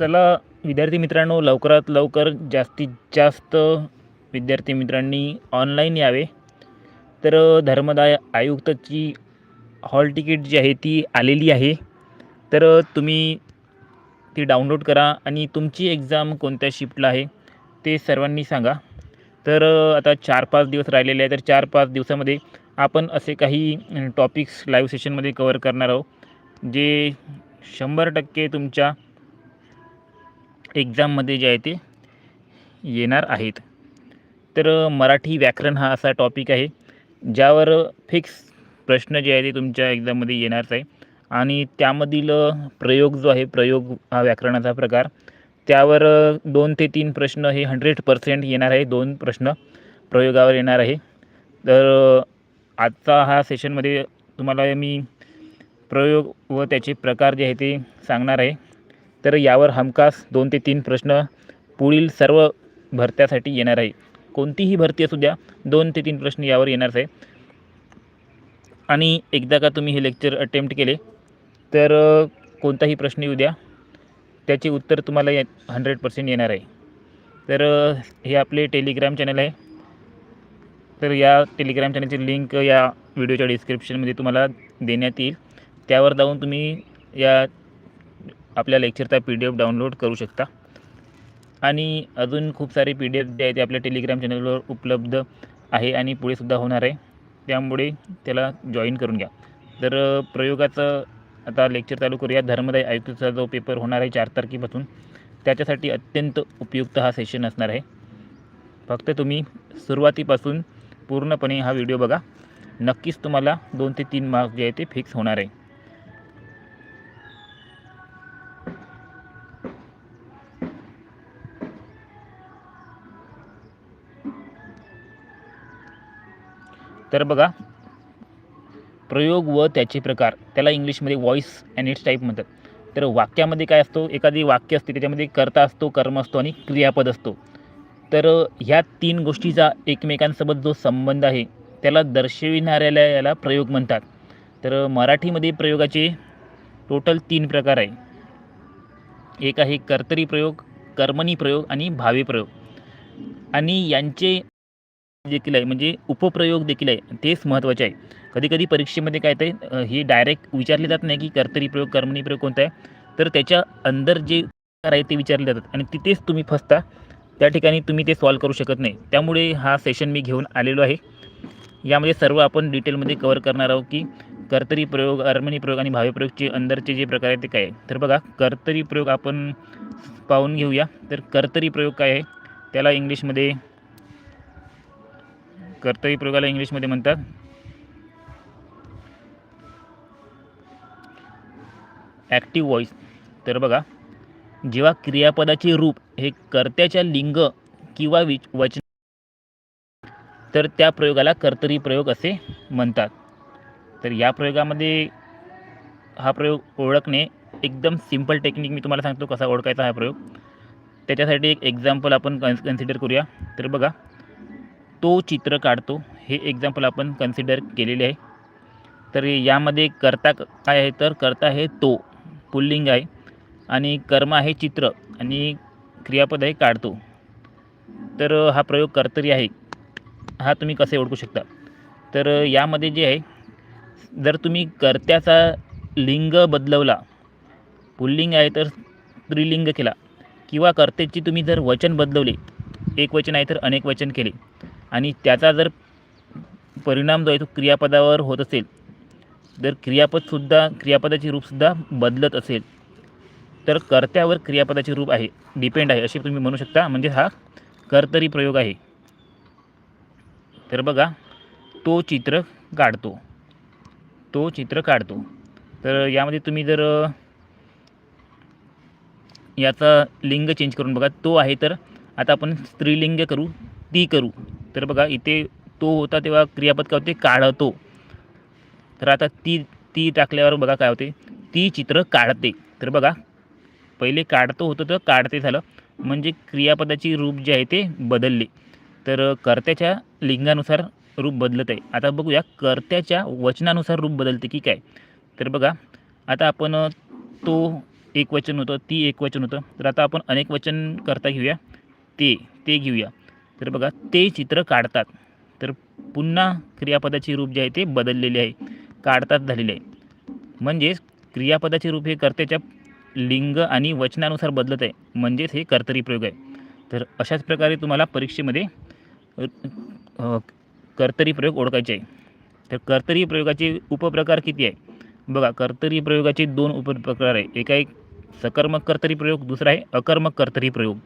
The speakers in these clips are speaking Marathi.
चला विद्यार्थी मित्रांनो लवकरात लवकर जास्तीत जास्त विद्यार्थी मित्रांनी ऑनलाईन यावे. तर धर्मदाय आयुक्ताची हॉल तिकीट जी आहे ती आलेली आहे. तर तुम्ही ती डाउनलोड करा आणि तुमची एक्झाम कोणत्या शिफ्टला आहे ते सर्वांनी सांगा. तर आता चार पाच दिवस राहिलेले आहे तर चार पाच दिवसामध्ये आपण असे काही टॉपिक्स लाईव्ह सेशनमध्ये कवर करणार आहोत. जे शंभर टक्के तुमच्या एक्झाममध्ये जे आहे ते येणार आहेत. तर मराठी व्याकरण हा असा टॉपिक आहे ज्यावर फिक्स प्रश्न जे आहे ते तुमच्या एक्झाममध्ये येणारच आहे. आणि त्यामधील प्रयोग जो आहे प्रयोग हा व्याकरणाचा प्रकार. त्यावर दोन ते तीन प्रश्न हे हंड्रेड पर्सेंट येणार आहे दोन प्रश्न प्रयोगावर येणार आहे. तर आजचा हा सेशनमध्ये तुम्हाला मी प्रयोग व त्याचे प्रकार जे आहे ते सांगणार आहे. तर यावर हमखास दोन ते तीन प्रश्न पुढील सर्व भरत्यासाठी येणार आहे. कोणतीही भरती असू द्या दोन ते तीन प्रश्न यावर येणारच आहे. आणि एकदा का तुम्ही हे लेक्चर अटेम्प्ट केले तर कोणताही प्रश्न येऊ द्या त्याचे उत्तर तुम्हाला हंड्रेड पर्सेंट येणार आहे. तर हे आपले टेलिग्राम चॅनल आहे. तर या टेलिग्राम चॅनलची लिंक या व्हिडिओच्या डिस्क्रिप्शनमध्ये तुम्हाला देण्यात येईल. त्यावर जाऊन तुम्ही या आपल्या लेक्चरचा पी डी एफ डाउनलोड करू शकता. आणि अजून खूप सारे पी डी एफ जे आहे ते आपल्या टेलिग्राम चॅनलवर उपलब्ध आहे आणि पुढेसुद्धा होणार आहे. त्यामुळे त्याला जॉईन करून घ्या. तर प्रयोगाचं आता लेक्चर चालू करूया. धर्मदाय आयुक्ताचा जो पेपर होणार आहे चार तारखेपासून त्याच्यासाठी अत्यंत उपयुक्त हा सेशन असणार आहे. फक्त तुम्ही सुरुवातीपासून पूर्णपणे हा व्हिडिओ बघा. नक्कीच तुम्हाला दोन ते तीन मार्क्स जे आहे ते फिक्स होणार आहे. तर बघा प्रयोग व त्याचे प्रकार त्याला इंग्लिशमध्ये व्हॉईस अँड इट्स टाईप म्हणतात. तर वाक्यामध्ये काय असतो? एखादी वाक्य असते त्याच्यामध्ये कर्ता असतो कर्म असतो आणि क्रियापद असतो. तर ह्या तीन गोष्टीचा एकमेकांसोबत जो संबंध आहे त्याला दर्शविणाऱ्याला याला प्रयोग म्हणतात. तर मराठीमध्ये प्रयोगाचे टोटल तीन प्रकार आहे. एक आहे कर्तरी प्रयोग कर्मणी प्रयोग आणि भावी प्रयोग. आणि यांचे देखील आहे म्हणजे उपप्रयोग देखील आहे तेच महत्त्वाचे आहे. कधीकधी परीक्षेमध्ये काय ते हे डायरेक्ट विचारले जात नाही की कर्तरी प्रयोग कर्मणी प्रयोग कोणता आहे. तर त्याच्या अंदर जे प्रकार आहे ते विचारले जातात आणि तिथेच तुम्ही फसता. त्या ठिकाणी तुम्ही ते सॉल्व करू शकत नाही. त्यामुळे हा सेशन मी घेऊन आलेलो आहे. यामध्ये सर्व आपण डिटेलमध्ये कवर करणार आहोत की कर्तरी प्रयोग अर्मणी प्रयोग आणि भावी प्रयोगचे अंदरचे जे प्रकार आहेत ते काय आहे तर बघा कर्तरी प्रयोग आपण पाहून घेऊया. तर कर्तरी प्रयोग काय आहे? त्याला इंग्लिशमध्ये कर्तरी प्रयोगाला इंग्लिशमध्ये म्हणतात. ॲक्टिव्ह व्हॉइस तर बघा जेव्हा क्रियापदाचे रूप हे कर्त्याच्या लिंग किंवा विच वचन तर त्या प्रयोगाला कर्तरी प्रयोग असे म्हणतात. तर या प्रयोगामध्ये हा प्रयोग ओळखणे एकदम सिंपल टेक्निक मी तुम्हाला सांगतो कसा ओळखायचा हा प्रयोग. त्याच्यासाठी एक एक्झाम्पल आपण कन्स कन्सिडर करूया. तर बघा तो चित्र काढतो. हे एक्झाम्पल आपण कन्सिडर केलेले आहे. तर यामध्ये कर्ता काय आहे? तर कर्ता आहे तो पुल्लिंग आहे. आणि कर्म आहे चित्र आणि क्रियापद आहे काढतो. तर हा प्रयोग कर्तरी आहे. हा तुम्ही कसे ओळखू शकता? तर यामध्ये जे आहे जर तुम्ही कर्त्याचा लिंग बदलवला पुल्लिंग आहे तर स्त्रीलिंग केला किंवा कर्त्याची तुम्ही जर वचन बदलवले एक वचन आहे तर अनेक वचन केले आणि त्याचा जर परिणाम जो आहे तो क्रियापदावर होत असेल जर क्रियापदसुद्धा क्रियापदाचे रूपसुद्धा बदलत असेल तर कर्त्यावर क्रियापदाचे रूप आहे डिपेंड आहे असे तुम्ही म्हणू शकता. म्हणजे हा कर्तरी प्रयोग आहे. तर बघा तो चित्र काढतो. तो चित्र काढतो. तर यामध्ये तुम्ही जर याचा लिंग चेंज करून बघा तो आहे तर आता आपण स्त्रीलिंग करू ती करू. तर बघा इथे तो होता तेव्हा क्रियापद काय होते? काढतो. तर आता ती ती टाकल्यावर बघा काय होते? ती चित्र काढते. तर बघा पहिले काढतो होतं तर काढते झालं. म्हणजे क्रियापदाची रूप जे आहे ते बदलले. तर कर्त्याच्या लिंगानुसार रूप बदलत आहे. आता बघूया कर्त्याच्या वचनानुसार रूप बदलते की काय? तर बघा आता आपण तो एक वचन होतं ती एक वचन होतं. तर आता आपण अनेक वचन करता घेऊया. ते ते घेऊया. तर बघा ते चित्र काढतात. तर पुन्हा क्रियापदाचे रूप जे आहे ते बदललेले आहे. काढतात झालेले आहे. म्हणजेच क्रियापदाचे रूप हे कर्त्याच्या लिंग आणि वचनानुसार बदलत आहे. म्हणजेच हे कर्तरी प्रयोग आहे. तर अशाच प्रकारे तुम्हाला परीक्षेमध्ये कर्तरी प्रयोग ओळखायचे आहे. तर कर्तरी प्रयोगाचे उपप्रकार किती आहे? बघा कर्तरी प्रयोगाचे दोन उपप्रकार आहे. एक आहे सकर्मक कर्तरी प्रयोग दुसरा आहे अकर्मक कर्तरी प्रयोग.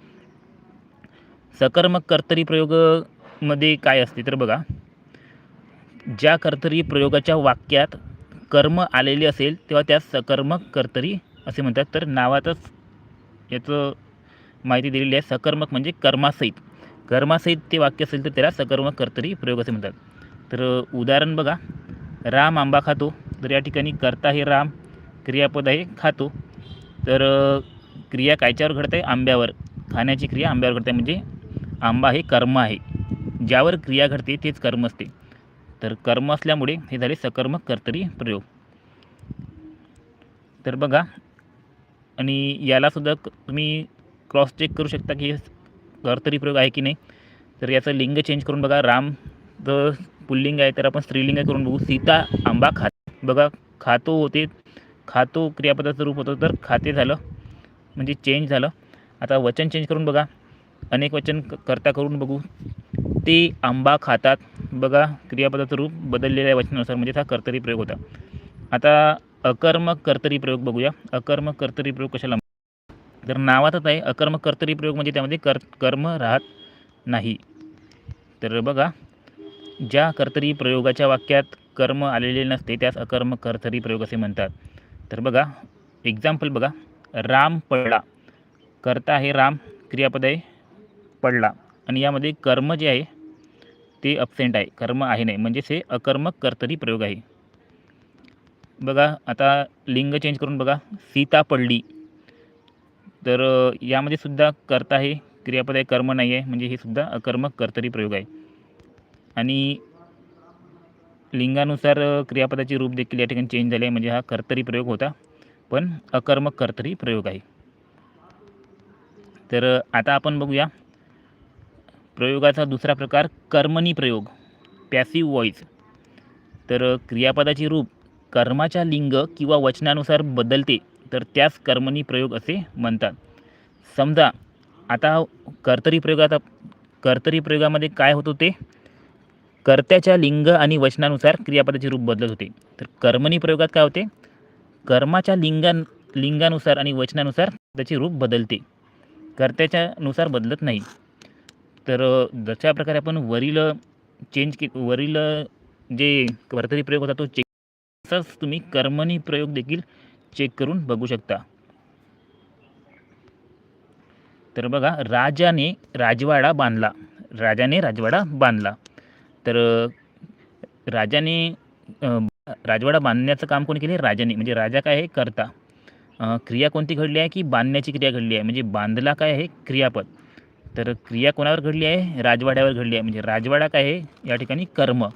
सकर्मक कर्तरी प्रयोगमध्ये काय असते तर बघा ज्या कर्तरी प्रयोगाच्या वाक्यात कर्म आलेले असेल तेव्हा त्यास सकर्मक कर्तरी असे म्हणतात. तर नावातच याचं माहिती दिलेली आहे. सकर्मक म्हणजे कर्मासहित. कर्मासहित ते वाक्य असेल तर त्याला सकर्मक कर्तरी प्रयोग असे म्हणतात. तर उदाहरण बघा राम आंबा खातो तर या ठिकाणी कर्ता हे राम क्रियापद आहे खातो. तर क्रिया कायच्यावर घडत आहे? आंब्यावर. खाण्याची क्रिया आंब्यावर घडत आहे. म्हणजे आंबा हे कर्म आहे. ज्यावर क्रिया घडते तेच कर्म असते. तर कर्म असल्यामुळे हे झाले सकर्मक कर्तरी प्रयोग. तर बघा आणि यालासुद्धा तुम्ही क्रॉस चेक करू शकता की हे कर्तरी प्रयोग आहे की नाही. तर याचं लिंग चेंज करून बघा राम जर पुल्लिंग आहे तर आपण स्त्रीलिंग करून बघू. सीता आंबा खात बघा खातो होते खातो क्रियापदाचं रूप होतं तर खाते झालं. म्हणजे चेंज झालं. आता वचन चेंज करून बघा. अनेक वचन क- करता करून बघू. ते आंबा खातात. बघा क्रियापदाचं रूप बदललेल्या वचनानुसार म्हणजे हा कर्तरी प्रयोग होता. आता अकर्मक कर्तरी प्रयोग बघूया. अकर्मक कर्तरी प्रयोग कशाला तर नावातच आहे अकर्मक कर्तरी प्रयोग म्हणजे त्यामध्ये कर कर्म राहत नाही. तर बघा ज्या कर्तरी प्रयोगाच्या वाक्यात कर्म आलेले नसते त्यास अकर्मक कर्तरी प्रयोग असे म्हणतात. तर बघा एक्झाम्पल बघा. राम पडला. कर्ता आहे राम क्रियापद आहे पडला. आणि यामध्ये कर्म जे आहे ते अब्सेंट आहे. कर्म आहे नाही. म्हणजेच हे अकर्मक कर्तरी प्रयोग आहे. बघा आता लिंग चेंज करून बघा. सीता पडली. तर यामध्ये सुद्धा कर्ता आहे क्रियापद आहे कर्म नाही आहे. म्हणजे हे सुद्धा अकर्मक कर्तरी प्रयोग आहे. आणि लिंगानुसार क्रियापदाचे रूप देखील या ठिकाणी चेंज झाले आहे. म्हणजे हा कर्तरी प्रयोग होता. पण अकर्मक कर्तरी प्रयोग आहे. तर आता आपण बघूया. प्रयोगाचा दुसरा प्रकार कर्मणी प्रयोग पॅसिव्ह व्हॉईस तर क्रियापदाचे रूप कर्माच्या लिंग किंवा वचनानुसार बदलते तर त्यास कर्मणी प्रयोग असे म्हणतात. समजा आता कर्तरी प्रयोगात कर्तरी प्रयोगामध्ये काय होत होते? कर्त्याच्या लिंग आणि वचनानुसार क्रियापदाचे रूप बदलत होते. तर कर्मणी प्रयोगात काय होते? कर्माच्या लिंगा लिंगानुसार आणि वचनानुसार त्याचे रूप बदलते. कर्त्याच्यानुसार बदलत नाही. तर जशा प्रकारे आपण वरील चेंज के वरील जे वर्तरी प्रयोग होता तो चेक तसंच तुम्ही कर्मणी प्रयोग देखील चेक करून बघू शकता. तर बघा राजाने राजवाडा बांधला. राजाने राजवाडा बांधला. तर राजाने राजवाडा बांधण्याचं काम कोणी केले? राजाने. म्हणजे राजा काय आहे? करता. क्रिया कोणती घडली आहे की बांधण्याची क्रिया घडली आहे? म्हणजे बांधला काय आहे? क्रियापद. तर क्रिया कोणावर घडली आहे? राजवाड्यावर घडली आहे. म्हणजे राजवाडा काय आहे? या ठिकाणी कर्म.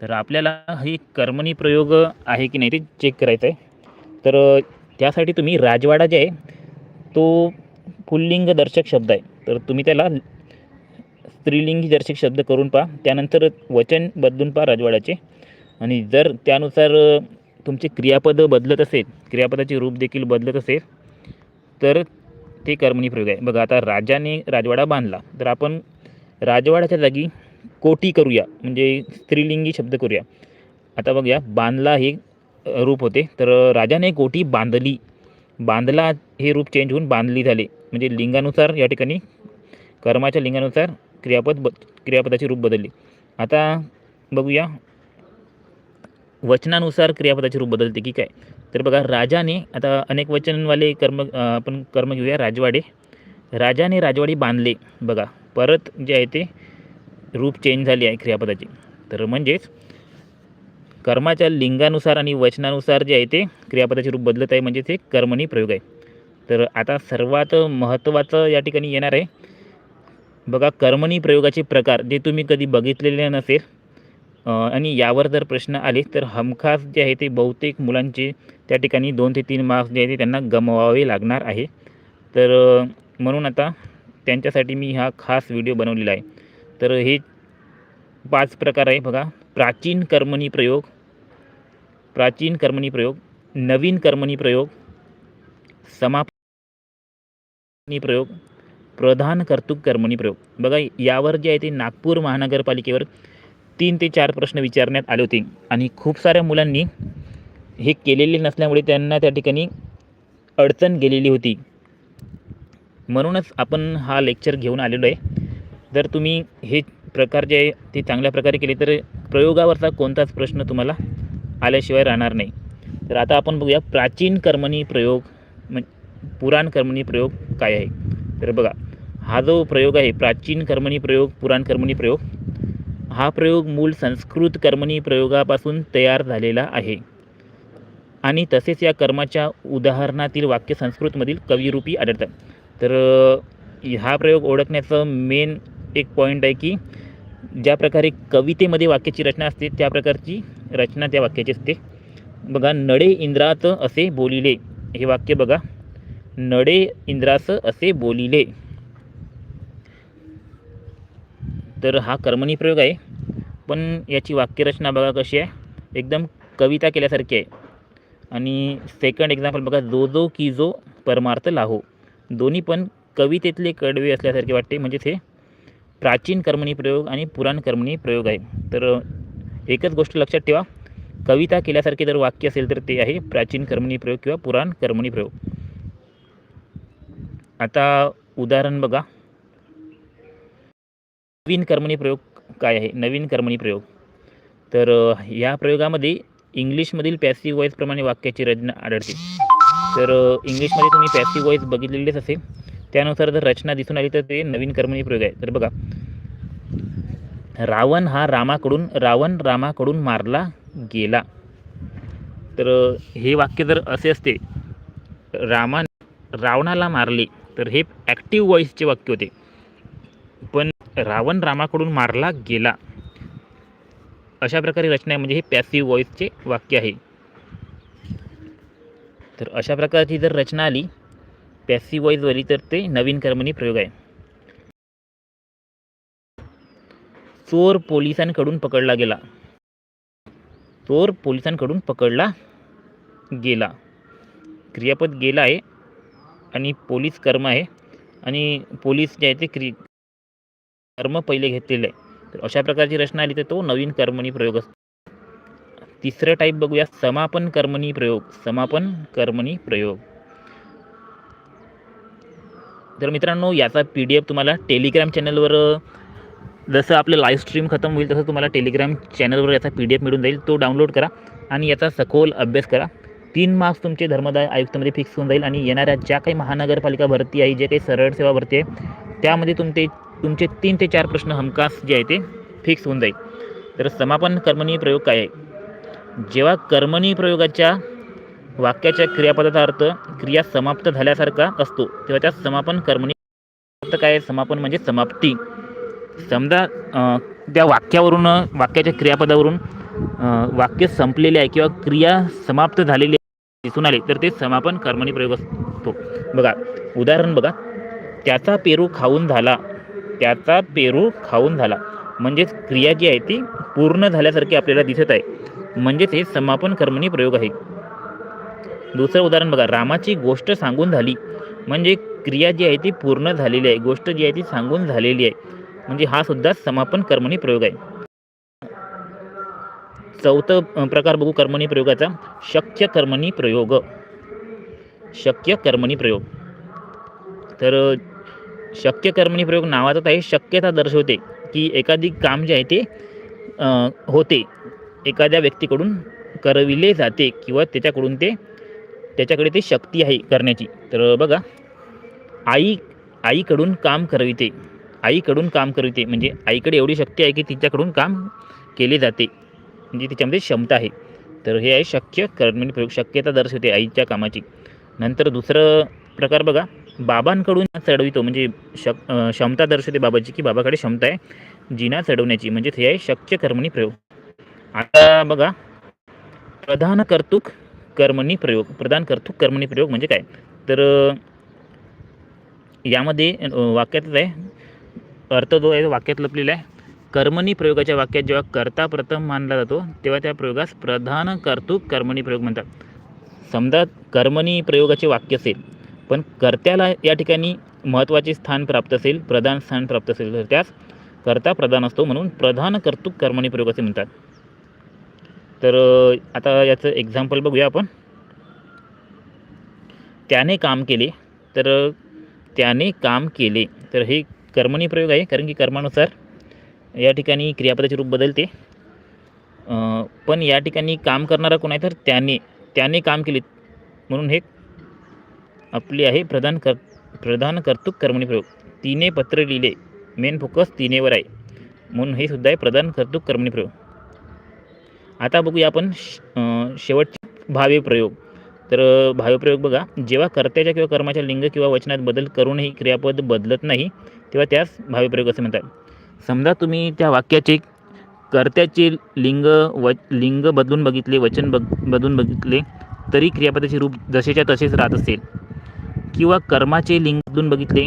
तर आपल्याला हे कर्मणी प्रयोग आहे की नाही ते चेक करायचं आहे तर त्यासाठी तुम्ही राजवाडा जे आहे तो पुल्लिंग दर्शक शब्द आहे. तर तुम्ही त्याला स्त्रीलिंगी दर्शक शब्द करून पहा. त्यानंतर वचन बदलून पहा राजवाड्याचे. आणि जर त्यानुसार तुमचे क्रियापद बदलत असेल क्रियापदाचे रूप देखील बदलत असेल तर ते कर्मणी प्रयोग आहे. बघा आता राजाने राजवाडा बांधला तर आपण राजवाड्याच्या जागी कोटी करूया म्हणजे स्त्रीलिंगी शब्द करूया. आता बघूया बांधला हे रूप होते तर राजाने कोटी बांधली. बांधला हे रूप चेंज होऊन बांधली झाले. म्हणजे लिंगानुसार या ठिकाणी कर्माच्या लिंगानुसार क्रियापद ब क्रियापदाचे रूप बदलले. आता बघूया वचनानुसार क्रियापदाचे रूप बदलते की काय? तर बघा राजाने आता अनेक वचनवाले कर्म आपण कर्म घेऊया राजवाडे. राजाने राजवाडी बांधले. बघा परत जे आहे ते रूप चेंज झाले आहे क्रियापदाचे. तर म्हणजेच कर्माच्या लिंगानुसार आणि वचनानुसार जे आहे ते क्रियापदाचे रूप बदलत आहे म्हणजे ते कर्मणी प्रयोग आहे. तर आता सर्वात महत्त्वाचं या ठिकाणी येणार आहे. बघा कर्मणी प्रयोगाचे प्रकार जे तुम्ही कधी बघितलेले नसेल आणि यावर जर प्रश्न आले तर हमखास जे आहे ते बहुतेक मुलांचे त्या ठिकाणी दोन ते तीन मार्क्स जे आहे ते त्यांना गमवावे लागणार आहे. तर म्हणून आता त्यांच्यासाठी मी हा खास व्हिडिओ बनवलेला आहे. तर हे पाच प्रकार आहे बघा. प्राचीन कर्मणी प्रयोग प्राचीन कर्मणी प्रयोग नवीन कर्मणी प्रयोग समापनी प्रयोग प्रधान कर्तुक कर्मणी प्रयोग. बघा यावर जे आहे ते नागपूर महानगरपालिकेवर तीन ते चार प्रश्न विचारण्यात आले होते. आणि खूप साऱ्या मुलांनी हे केलेले नसल्यामुळे त्यांना त्या ठिकाणी अडचण गेलेली होती. म्हणूनच आपण हा लेक्चर घेऊन आलेलो आहे. जर तुम्ही हे प्रकार जे आहे ते चांगल्या प्रकारे केले तर प्रयोगावरचा कोणताच प्रश्न तुम्हाला आल्याशिवाय राहणार नाही. तर आता आपण बघूया प्राचीन कर्मणी प्रयोग म्हणजे पुराण कर्मणी प्रयोग काय आहे? तर बघा हा जो प्रयोग आहे प्राचीन कर्मणी प्रयोग पुराण कर्मणी प्रयोग हा प्रयोग मूळ संस्कृत कर्मणी प्रयोगापासून तयार झालेला आहे. आणि तसेच या कर्माच्या उदाहरणातील वाक्य संस्कृतमधील कविरूपी आढळतात. तर हा प्रयोग ओळखण्याचं मेन एक पॉईंट आहे की ज्या प्रकारे कवितेमध्ये वाक्याची रचना असते त्या प्रकारची रचना त्या वाक्याची असते. बघा नडे इंद्रात असे बोलिले. हे वाक्य बघा. नडे इंद्रास असे बोलिले. तर हा कर्मणी प्रयोग आहे. पण याची वाक्यरचना बघा कशी आहे. एकदम कविता केल्यासारखी आहे. आणि सेकंड एक्झाम्पल बघा जो जो की जो परमार्थ लाहो. दोन्ही पण कवितेतले कडवे असल्यासारखे वाटते. म्हणजे हे प्राचीन कर्मणी प्रयोग आणि पुराण कर्मणी प्रयोग आहे. तर एकच गोष्ट लक्षात ठेवा. कविता केल्यासारखे जर वाक्य असेल तर ते आहे प्राचीन कर्मणी प्रयोग किंवा पुराण कर्मणी प्रयोग. आता उदाहरण बघा. नवीन कर्मणी प्रयोग काय आहे? नवीन कर्मणी प्रयोग. तर ह्या या प्रयोगामध्ये इंग्लिशमधील पॅसिव्ह वॉईसप्रमाणे वाक्याची रचना आढळते. तर इंग्लिशमध्ये तुम्ही पॅसिव्ह वॉईस बघितलेलेच असेल. त्यानुसार जर रचना दिसून आली तर ते नवीन कर्मणी प्रयोग आहे. तर बघा. रावण हा रामाकडून रावण रामाकडून मारला गेला. तर हे वाक्य जर असे असते रामा रावणाला मारले तर हे ॲक्टिव्ह वॉईसचे वाक्य होते. रावण रामाकडून मारला गेला. अशा प्रकारे रचना आहे म्हणजे हे पॅसिव्ह व्हॉईसचे वाक्य आहे. तर अशा प्रकारची जर रचना आली पॅसिव्ह व्हॉईसवाली तर ते नवीन कर्मणी प्रयोग आहे. चोर पोलिसांकडून पकडला गेला. चोर पोलिसांकडून पकडला गेला. क्रियापद गेला आहे आणि पोलीस कर्म आहे आणि पोलीस जे आहे ते क्रि कर्म पहिले घेतलेले आहे तर अशा प्रकारची रचना आली तर तो नवीन कर्मणी प्रयोग असतो तिसरं टाईप बघूया. समापन कर्मणी प्रयोग. समापन कर्मणी प्रयोग. तर मित्रांनो याचा पी डी एफ तुम्हाला टेलिग्राम चॅनलवर जसं आपलं लाईव्ह स्ट्रीम खतम होईल तसं तुम्हाला टेलिग्राम चॅनलवर याचा पी डी एफ मिळून जाईल. तो डाउनलोड करा आणि याचा सखोल अभ्यास करा. तीन मार्क्स तुमचे धर्मदाय आयुक्तमध्ये फिक्स होऊन जाईल आणि येणाऱ्या ज्या काही महानगरपालिका भरती आहे जे काही सरळ सेवा भरती आहे त्यामध्ये तुमचे तुमचे तीन ते चार प्रश्न हमखास जे आहे ते फिक्स होऊन जाईल. तर समापन कर्मणी प्रयोग काय आहे? जेव्हा कर्मणी प्रयोगाच्या वाक्याच्या क्रियापदाचा अर्थ क्रिया समाप्त झाल्यासारखा असतो तेव्हा त्या समापन कर्मणी अर्थ काय आहे? समापन म्हणजे समाप्ती. समजा त्या वाक्यावरून वाक्याच्या क्रियापदावरून वाक्य संपलेले आहे किंवा क्रिया समाप्त झालेली दिसून आले तर ते समापन कर्मणी प्रयोग असतो. बघा उदाहरण बघा. त्याचा पेरू खाऊन झाला. त्याचा पेरू खाऊन झाला. म्हणजेच क्रिया जी आहे ती पूर्ण झाल्यासारखी आपल्याला दिसत आहे. म्हणजेच हे समापन कर्मणी प्रयोग आहे. दुसरं उदाहरण बघा. रामाची गोष्ट सांगून झाली. म्हणजे क्रिया जी आहे ती पूर्ण झालेली आहे. गोष्ट जी आहे ती सांगून झालेली आहे. म्हणजे हा सुद्धा समापन कर्मणी प्रयोग आहे. चौथं प्रकार बघू कर्मणी प्रयोगाचा. शक्य कर्मणी प्रयोग. शक्य कर्मणी प्रयोग. तर शक्य कर्मणी प्रयोग नावाचाच आहे शक्यता दर्शवते की एखादी काम जे आहे ते होते. एखाद्या व्यक्तीकडून करविले जाते किंवा त्याच्याकडून ते त्याच्याकडे ते शक्ती आहे करण्याची. तर बघा आई आईकडून काम करविते. आईकडून काम करविते. म्हणजे आईकडे एवढी शक्ती आहे की तिच्याकडून काम केले जाते. म्हणजे तिच्यामध्ये क्षमता आहे. तर हे आहे शक्य कर्मणी प्रयोग शक्यता दर्शवते आईच्या कामाची. नंतर दुसरं प्रकार बघा. बाबांकडून चढवितो म्हणजे शक क्षमता दर्शवते बाबाची की बाबाकडे क्षमता आहे जिना चढवण्याची म्हणजेच हे आहे शक्य कर्मणी प्रयोग. आता बघा प्रधान कर्तुक कर्मणी प्रयोग प्रधान कर्तुक कर्मणी प्रयोग म्हणजे काय? तर यामध्ये वाक्यातच आहे अर्थ जो आहे वाक्यात लपलेला आहे. कर्मणी प्रयोगाच्या वाक्यात जेव्हा कर्ता प्रथम मानला जातो तेव्हा त्या प्रयोगास प्रधान कर्तुक कर्मणी प्रयोग म्हणतात. समजा कर्मणी प्रयोगाचे वाक्य असेल पण कर्त्याला या ठिकाणी महत्त्वाचे स्थान प्राप्त असेल प्रधान स्थान प्राप्त असेल तर त्यास कर्ता प्रधान असतो म्हणून प्रधान कर्तुक कर्मणी प्रयोग असे म्हणतात. तर आता याचं एक्झाम्पल बघूया आपण. त्याने काम केले तर त्याने काम केले तर हे कर्मणी प्रयोग आहे कारण की कर्मानुसार या ठिकाणी क्रियापदाचे रूप बदलते. पण या ठिकाणी काम करणारा कोण आहे तर त्याने त्याने काम केले म्हणून हे आपली आहे प्रधान कर प्रधान कर्तुक कर्मणी प्रयोग. तिने पत्र लिहिले मेन फोकस तिनेवर आहे. म्हणून हे सुद्धा आहे प्रधान कर्तुक कर्मणी प्रयोग. आता बघूया आपण श- शेवटचे भावे प्रयोग. तर भावप्रयोग बघा. जेव्हा कर्त्याच्या किंवा कर्माच्या लिंग किंवा वचनात बदल करूनही क्रियापद बदलत नाही तेव्हा त्यास भावप्रयोग असे म्हणतात. समजा तुम्ही त्या वाक्याचे कर्त्याचे लिंग व लिंग बदलून बघितले वचन बग बदलून बघितले तरी क्रियापदाचे रूप जसेच्या तसेच राहत असेल. किंवा कर्माचे लिंग बदलून बघितले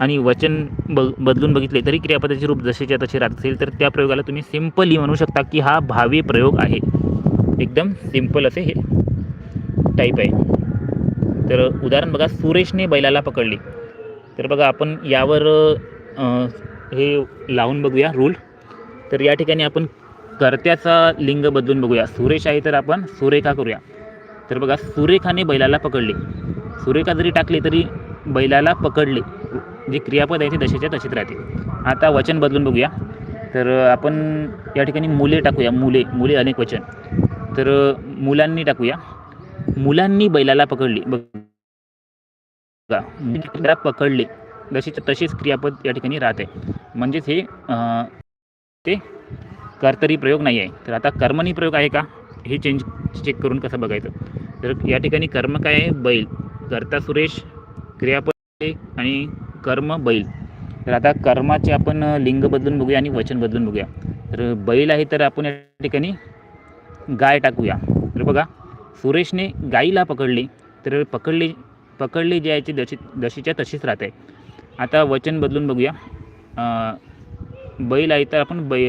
आणि वचन ब बदलून बघितले तरी क्रियापदाचे रूप जसेच्या तसे राहत असेल तर त्या प्रयोगाला तुम्ही सिम्पली म्हणू शकता की हा भावी प्रयोग आहे. एकदम सिंपल असे हे टाईप आहे. तर उदाहरण बघा सुरेशने बैलाला पकडले. तर बघा आपण यावर हे लावून बघूया रूल तर या ठिकाणी आपण कर्त्याचा लिंग बदलून बघूया. सुरेश आहे तर आपण सुरेखा करूया. तर बघा सुरेखाने बैलाला पकडले. सुरेखा जरी टाकले तरी बैलाला पकडले. जे क्रियापद आहे ते दशेच्या तसेच राहते. आता वचन बदलून बघूया. तर आपण या ठिकाणी मुले टाकूया. मुले मुले अनेक वचन. तर मुलांनी टाकूया. मुलांनी बैलाला पकडले. बघा पकडले. जशीच तशीच क्रियापद या ठिकाणी राहते म्हणजेच हे ते कर्तरी प्रयोग नाही आहे. तर आता कर्मणी प्रयोग आहे का? हे चेंज चेक करून कसं बघायचं? तर या ठिकाणी कर्म काय आहे? बैल. कर्ता सुरेश क्रियापद आणि कर्म बैल. तर आता कर्माचे आपण लिंग बदलून बघूया आणि वचन बदलून बघूया. तर बैल आहे तर आपण या ठिकाणी गाय टाकूया. तर बघा सुरेशने गाईला पकडले. तर पकडले पकडले जे आहे ते जशी जशीच्या तशीच राहते. आता वचन बदलून बघूया. बैल आहे तर आपण बै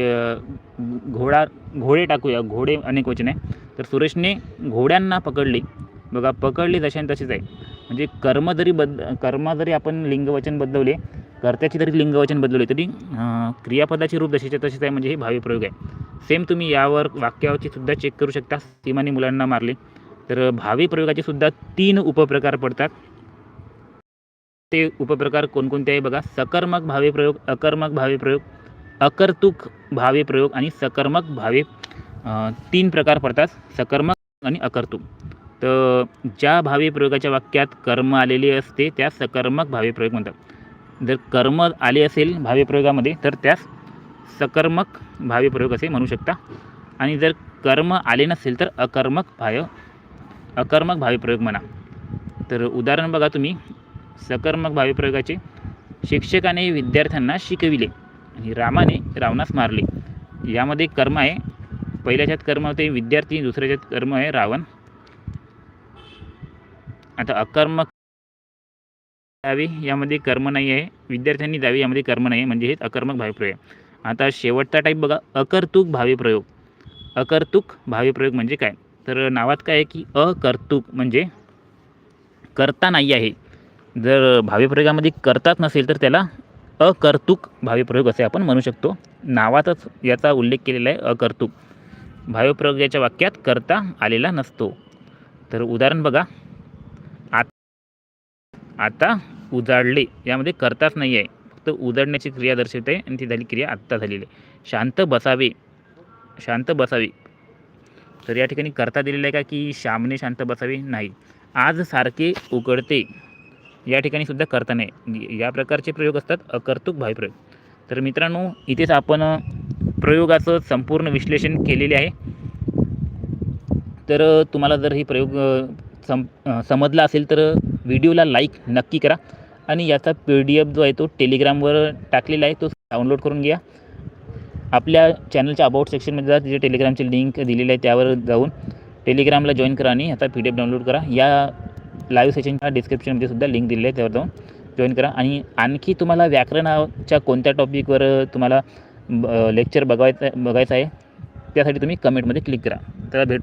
घोडा घोडे टाकूया. घोडे अनेक वचन आहे. तर सुरेशने घोड्यांना पकडले. बघा पकडले जशा आणि तसेच आहे. म्हणजे कर्म जरी बद कर्म जरी आपण लिंगवचन बदलवले कर्त्याची जरी लिंगवचन बदलवले तरी क्रियापदाचे रूप जशीच्या तसेच आहे म्हणजे हे भावी प्रयोग आहे. सेम तुम्ही यावर वाक्यावरची सुद्धा चेक करू शकता सीमाने मुलांना मारले. तर भावी प्रयोगाचे सुद्धा तीन उपप्रकार पडतात. ते उपप्रकार कोणकोणते आहे बघा. सकर्मक भावे प्रयोग अकर्मक भावे प्रयोग अकर्तुक भावे प्रयोग आणि सकर्मक भावे तीन प्रकार पडतात. सकर्मक आणि अकर्तुक. तर ज्या भावी प्रयोगाच्या वाक्यात कर्म आलेली असते त्यास सकर्मक भावे प्रयोग म्हणतात. जर कर्म आले असेल भावी प्रयोगामध्ये तर त्यास सकर्मक भावी प्रयोग असे म्हणू शकता. आणि जर कर्म आले नसेल तर अकर्मक भाय अकर्मक भावी प्रयोग म्हणा. तर उदाहरण बघा तुम्ही. सकर्मक भावी प्रयोगाचे शिक्षकाने विद्यार्थ्यांना शिकविले आणि रामाने रावणास मारले. यामध्ये कर्म आहे. पहिल्याच्यात कर्म होते विद्यार्थी दुसऱ्याच्यात कर्म आहे रावण. आता अकर्मक जावे यामध्ये कर्म नाही आहे. विद्यार्थ्यांनी जावे यामध्ये कर्म नाही आहे. म्हणजे हे अकर्मक भावी प्रयोग आता शेवटचा टाईप बघा. अकर्तुक भावी प्रयोग अकर्तुक भावी प्रयोग म्हणजे काय? तर नावात काय आहे की अकर्तुक म्हणजे करता नाही आहे. जर भावी प्रयोगामध्ये नसेल तर त्याला अकर्तुक भावी प्रयोग असे आपण म्हणू शकतो. नावातच याचा उल्लेख केलेला आहे अकर्तुक. भावी प्रयोगाच्या वाक्यात करता आलेला नसतो. तर उदाहरण बघा. आता उजाडले. यामध्ये करताच नाही आहे फक्त उजाडण्याची क्रिया दर्शवते आणि ती झाली क्रिया आत्ता झालेली. आहे शांत बसावे. शांत बसावे. तर या ठिकाणी करता दिलेलं आहे का की श्यामने शांत बसावे? नाही. आज सारखे उकडते या ठिकाणी सुद्धा करता नाही. या प्रकारचे प्रयोग असतात अकर्तुक भावप्रयोग तर मित्रांनो इथेच आपण प्रयोगाचं संपूर्ण विश्लेषण केलेले आहे. तर तुम्हाला जर ही प्रयोग सम समजला असेल तर व्हिडिओला लाईक नक्की करा. आणि याचा पी डी एफ जो आहे तो टेलिग्रामवर टाकलेला आहे तो डाउनलोड करून घ्या. आपल्या चॅनलच्या अबाउट सेक्शनमध्ये जा तिथे टेलिग्रामची लिंक दिलेली आहे त्यावर जाऊन टेलिग्रामला जॉईन करा आणि आता पी डी एफ डाउनलोड करा. या लाईव्ह सेशनच्या डिस्क्रिप्शनमध्ये सुद्धा लिंक दिलेली आहे त्यावर जाऊन जॉईन करा. आणि आणखी तुम्हाला व्याकरणाच्या कोणत्या टॉपिकवर तुम्हाला लेक्चर बघायचं बघायचं आहे त्यासाठी तुम्ही कमेंटमध्ये क्लिक करा. तर भेटू